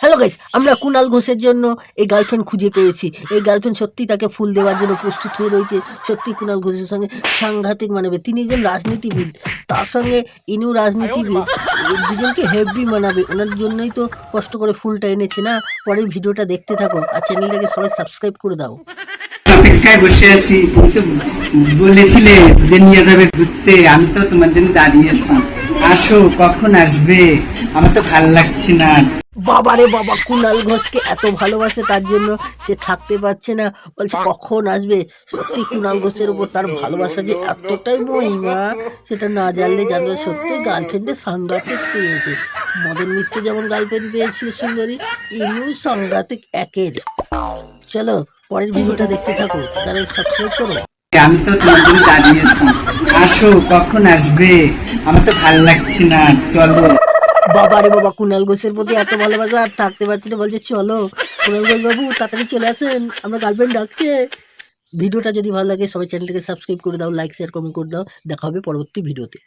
Hello guys আমরা কুনাল ঘোষের জন্য এই গার্লফ্রেন্ড খুঁজে পেয়েছি। এই গার্লফ্রেন্ড সত্যি তাকে ফুল দেওয়ার জন্য প্রস্তুত হয়ে রয়েছে। সত্যি কুনাল ঘোষের সঙ্গে সাংঘাতিক মানাবে তিনি একজন রাজনীতিবিদ। তার সঙ্গে ইনিও রাজনীতিবিদ। দুজনকে হেভি মানাবে। ওনার জন্যই তো কষ্ট করে ফুলটা এনেছে না। পরের ভিডিওটা দেখতে থাকো। আর চ্যানেলটাকে সবাই সাবস্ক্রাইব করে দাও। অপেক্ষায় বসে আছি। তুমি তো বলেছিলে যে নিয়ে যাবে ঘুরতে। আমি তো তোমার জন্য দাঁড়িয়ে আছি। আসো, কখন আসবে? আমার তো ভালো লাগছে না। বাবারে বাবা, কুনাল ঘোষকে এত ভালোবাসে তার জন্য সে থাকতে পারছে না। বলছে, কখন আসবে? সত্যি কুনাল ঘোষের উপর তার ভালোবাসা যে এতটাই মহিমা, সেটা না জানলে জানবে সত্যি গার্লফ্রেন্ডের সাংঘাতিক পেয়েছে। মদন মিত্র যেমন গার্লফ্রেন্ড পেয়েছিল সুন্দরী ইনু সাংঘাতিক একের। চলো পরের ভিডিওটা দেখতে থাকো তাহলে সাবস্ক্রাইব করো। আমি তো তোমার জন্য দাঁড়িয়ে আছি আসো কখন আসবে? আমার তো ভালো লাগছে না চলো। বাবারে বাবা কুনাল ঘোষের প্রতি এত ভালোবাসা আর থাকতে পারছি না বলছে চলো। কুনাল ঘোষ বাবু তাড়াতাড়ি চলে আসেন আমরা গার্লফ্রেন্ড ডাকছে। ভিডিওটা যদি ভালো লাগে সবাই চ্যানেলটাকে সাবস্ক্রাইব করে দাও লাইক শেয়ার কমেন্ট করে দাও। দেখা হবে পরবর্তী ভিডিওতে।